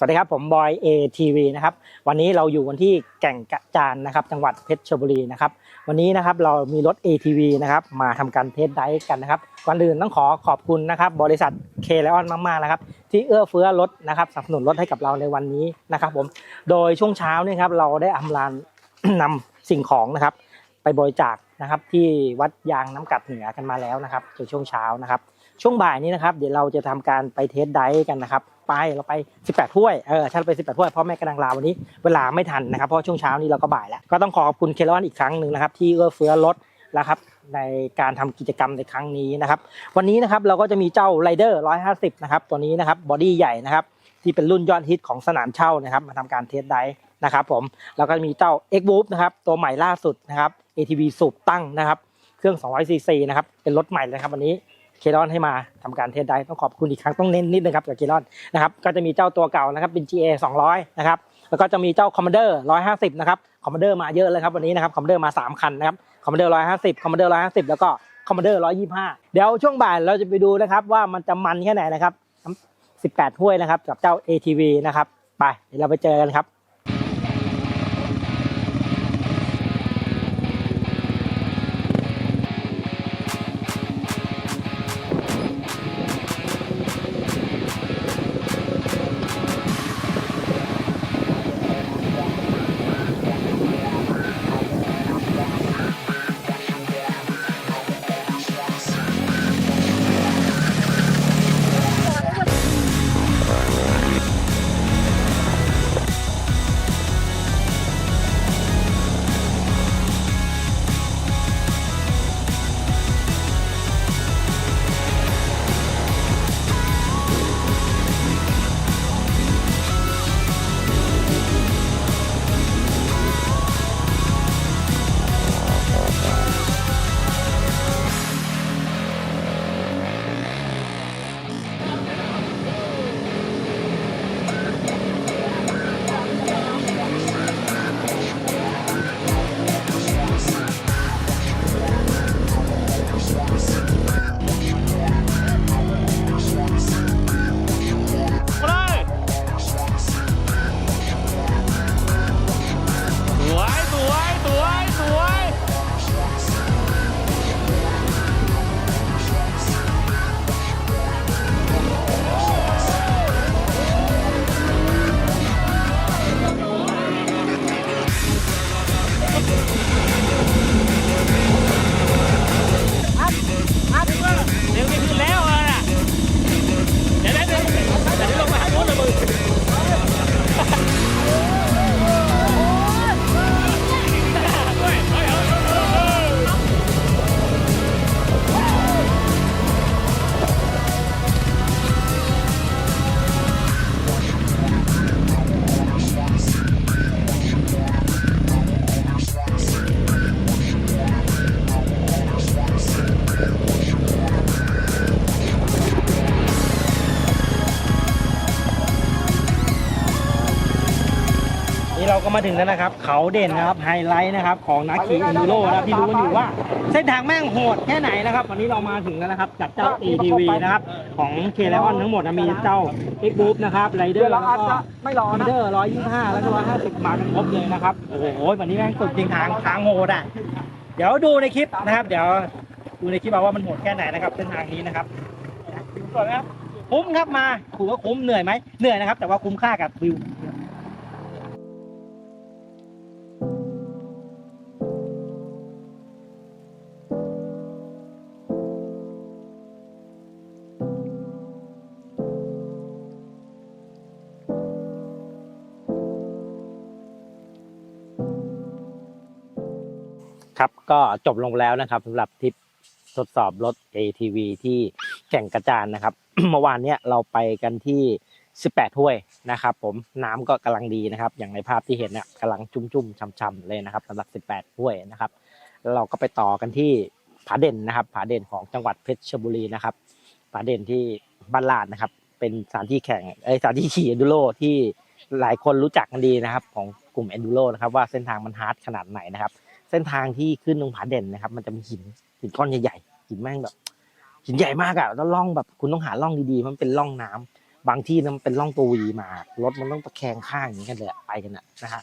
สวัสดีครับ ผมบอย ATV นะครับวันนี้เราอยู่กันที่แก่งกระจานนะครับ จังหวัดเพชรชบุรีนะครับวันนี้นะครับเรามีรถ ATV นะครับมาทำการเทสไดฟ์กันนะครับก่อนอื่นต้องขอขอบคุณนะครับบริษัทเคเลออนมากๆนะครับที่เอื้อเฟื้อรถนะครับสนับสนุนรถให้กับเราในวันนี้นะครับผมโดยช่วงเช้านี่ครับเราได้อำลานนำสิ่งของนะครับ ไปบริจาคนะครับที่วัดยางน้ำกัดเหนือกันมาแล้วนะครับในช่วงเช้านะครับ ช่วงบ่ายนี้นะครับเดี๋ยวเราจะทำการไปเทสไดฟ์กันนะครับไปเราไป 18 ถ้วยเออฉันไป 18 ถ้วยเพราะแม่กำลังลาวันนี้เวลาไม่ทันนะครับเพราะช่วงเช้านี้เราก็บ่ายแล้วก็ต้องขอขอบคุณเคลอนอีกครั้งหนึ่งนะครับที่เอื้อเฟื้อรถนะครับในการทำกิจกรรมในครั้งนี้นะครับวันนี้นะครับเราก็จะมีเจ้าไรเดอร์150 นะครับตัวนี้นะครับบอดี้ใหญ่นะครับที่เป็นรุ่นยอดฮิตของสนามเช่านะครับมาทำการเทสไดฟ์นะครับผมแล้วก็มีเจ้า X w o o p นะครับตัวใหม่ล่าสุดนะครับ ATV สูบตั้งนะครับเครื่อง 200cc นะครับเป็นรถใหม่เลยครับวันนี้ เคลอนให้มาทำการเทสได้ต้องขอบคุณอีกครั้งต้องเน้นนิดนึงครับกับเคลอนนะครับก็จะมีเจ้าตัวเก่านะครับเป็น GA 200นะครับแล้วก็จะมีเจ้า Commander 150นะครับ Commander มาเยอะเลยครับวันนี้นะครับ Commander มา3คันนะครับ Commander 150 Commander 150 แล้วก็ Commander 125 เดี๋ยวช่วงบ่ายเราจะไปดูนะครับว่ามันจะมันแค่ไหนนะครับ18ถ้วยนะครับกับเจ้า ATV นะครับไปเดี๋ยวเราไปเจอกันครับ ก็มาถึงแล้วนะครับ เขาเด่นนะครับไฮไลท์นะครับของนักขี่เอนดูโรนะครับที่รู้กันอยู่ว่า เส้นทางแม่งโหดแค่ไหนนะครับ วันนี้เรามาถึงแล้วนะครับกับเจ้า ATV นะครับของเคเลออนทั้งหมดนะมีเจ้า X b o o p นะครับไรเดอร์แล้วก็ไม่รอนะเดอร์125แล้วก็150มากันครบเลยนะครับโอ้โหวันนี้แม่งสุดจริงทางทางโหดอะเดี๋ยวดูในคลิปนะครับ เดี๋ยวดูในคลิปเอาว่ามันโหดแค่ไหนนะครับเส้นทางนี้นะครับดูก่อนนะครับคุ้มครับมาถือว่าคุ้มเหนื่อยไหมเหนื่อยนะครับ แต่ว่าคุ้มค่ากับวิว ครับก็จบลงแล้วนะครับสำหรับทริปทดสอบรถ ATV ที่แก่งกระจานนะครับ เมื่อวานเนี้ยเราไปกันที่ 18 ถ้วยนะครับ ผมน้ำก็กำลังดีนะครับ อย่างในภาพที่เห็นเนี่ยกำลังจุ่มๆช่ำๆเลยนะครับสำหรับ 18 ถ้วยนะครับ เราก็ไปต่อกันที่ผาเด่นนะครับผาเด่นของจังหวัดเพชรบุรีนะครับผาเด่นที่บ้านลาดนะครับ เป็นสถานที่แข่งเอ้ยสถานที่ขี่เอนดูโรที่หลายคนรู้จักกันดีนะครับ ของกลุ่มเอนดูโรนะครับว่าเส้นทางมันฮาร์ดขนาดไหนนะครับ เส้นทางที่ขึ้นตรงผาเด่นนะครับ มันจะมีหินหินก้อนใหญ่ๆหินแม่งแบบหินใหญ่มากอะแล้วล่องแบบคุณต้องหาล่องดีๆ มันเป็นล่องน้ำบางที่นันมันเป็นร่องตัววีมารถมันต้องตะแคงข้างอย่างนี้กันเลยอไปกันอะนะฮะ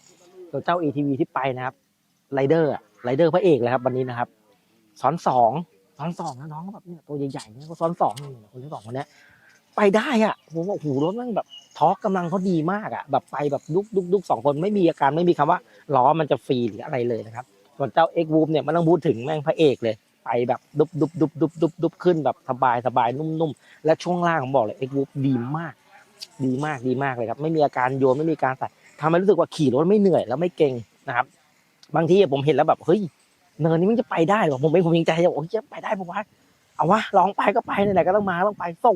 ตัวเจ้า ATV ที่ไปนะครับไรเดอร์ไรเดอร์พระเอกเลยครับ วันนี้นะครับซ้อนสองซ้อนสองนะน้องแบบเนี่ยตัวใหญ่ๆเนี่ยก็ซ้อนสองนี่คนที่สองคนนี้ไปได้อะผมบอกโอ้โหรถมันแบบทอร์กกำลังเขาดีมากอะ แบบไปแบบดุกดุกดุกสองคนไม่มีอาการไม่มีคำว่าล้อมันจะฟรีหรืออะไรเลยนะครับ ส่วนเจ้าเอ็กวูฟเนี่ยมันต้องพูดถึงแม่งพระเอกเลย ไปแบบดุบดุบดุบดุบดุบดุบขึ้นแบบสบายสบายนุ่มๆ และช่วงล่างผมบอกเลยเอ็กวูฟดีมาก ดีมากดีมากเลยครับ ไม่มีอาการโยนไม่มีการใส่ทำให้รู้สึกว่าขี่รถไม่เหนื่อยแล้วไม่เก่งนะครับ บางทีผมเห็นแล้วแบบเฮ้ยเนินนี้มันจะไปได้หรอผมเป็นผมยิงใจจะบอกจะไปได้ปะวะเอาวะลองไปก็ไปไหนๆก็ต้องมาต้องไปส่ง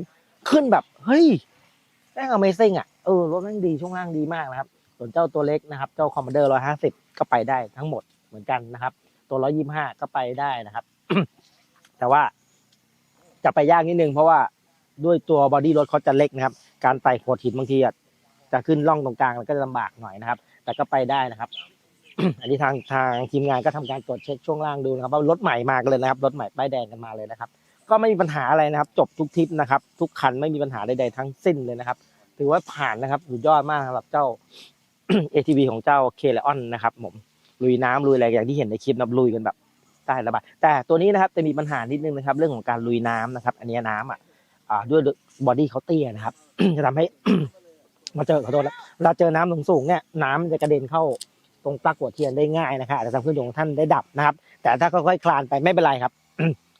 ขึ้นแบบเฮ้ยแม่ง Amazing อะเออรถแม่งดีช่วงล่างดีมากนะครับ ส่วนเจ้าตัวเล็กนะครับ เจ้าคอมมานเดอร์ร้อยห้าสิบก็ไปได้ทั้งหมด เหมือนกันนะครับ ตัวร้อยยี่ห้าก็ไปได้นะครับ แต่ว่าจะไปยากนิดนึงเพราะว่าด้วยตัวบอดี้รถเขาจะเล็กนะครับ การไต่โขดหินบางทีอะจะขึ้นร่องตรงกลางมันก็จะลำบากหน่อยนะครับ แต่ก็ไปได้นะครับ อันนี้ทางทางทีมงานก็ทำการตรวจเช็คช่วงล่างดูนะครับว่ารถใหม่มากันเลยนะครับรถใหม่ป้ายแดงกันมาเลยนะครับ ก็ไม่มีปัญหาอะไรนะครับ จบทุกทริปนะครับ ทุกคันไม่มีปัญหาใดๆทั้งสิ้นเลยนะครับ ถือว่าผ่านนะครับสุดยอดมากสำหรับเจ้า ATV ของเจ้าเคเลออนนะครับผม ลุยน้ำลุยอะไรอย่างที่เห็นในคลิปนับลุยกันแบบได้ระบายแต่ตัวนี้นะครับจะมีปัญหานิดนึงนะครับ เรื่องของการลุยน้ำนะครับ อันนี้น้ำอะด้วยบอดี้เขาเตี้ยนะครับจะทำให้มาเจอขอโทษแล้วเวลาเจอน้ำสูงๆเนี่ยน้ำจะกระเด็นเข้าตรงปลั๊กหัวเทียนได้ง่ายนะครับอาจจะทำเครื่องยนต์ของท่านได้ดับนะครับ แต่ถ้าค่อยๆคลานไปไม่เป็นไรครับ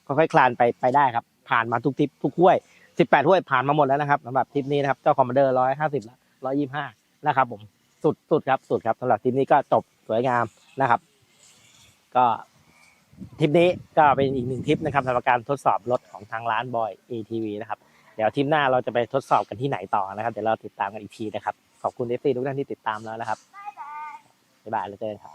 ค่อยๆคลานไปไปได้ครับ ผ่านมาทุกทิปทุกห้วย 18ห้วยผ่านมาหมดแล้วนะครับสำหรับทริปนี้นะครับเจ้าคอมมานเดอร์ร้อยห้าสิบร้อยยี่ห้านะครับผมสุดสุดครับสุดครับสำหรับทริปนี้ก็จบสวยงาม นะครับ ก็ทริปนี้ก็เป็นอีกหนึ่งทริปนะครับสำหรับการทดสอบรถของทางร้านบอย ATV นะครับ เดี๋ยวทริปหน้าเราจะไปทดสอบกันที่ไหนต่อนะครับ เดี๋ยวเราติดตามกันอีกทีนะครับ ขอบคุณเอฟซีทุกท่านที่ติดตามแล้วนะครับบ๊ายบายแล้วเจอกันครับ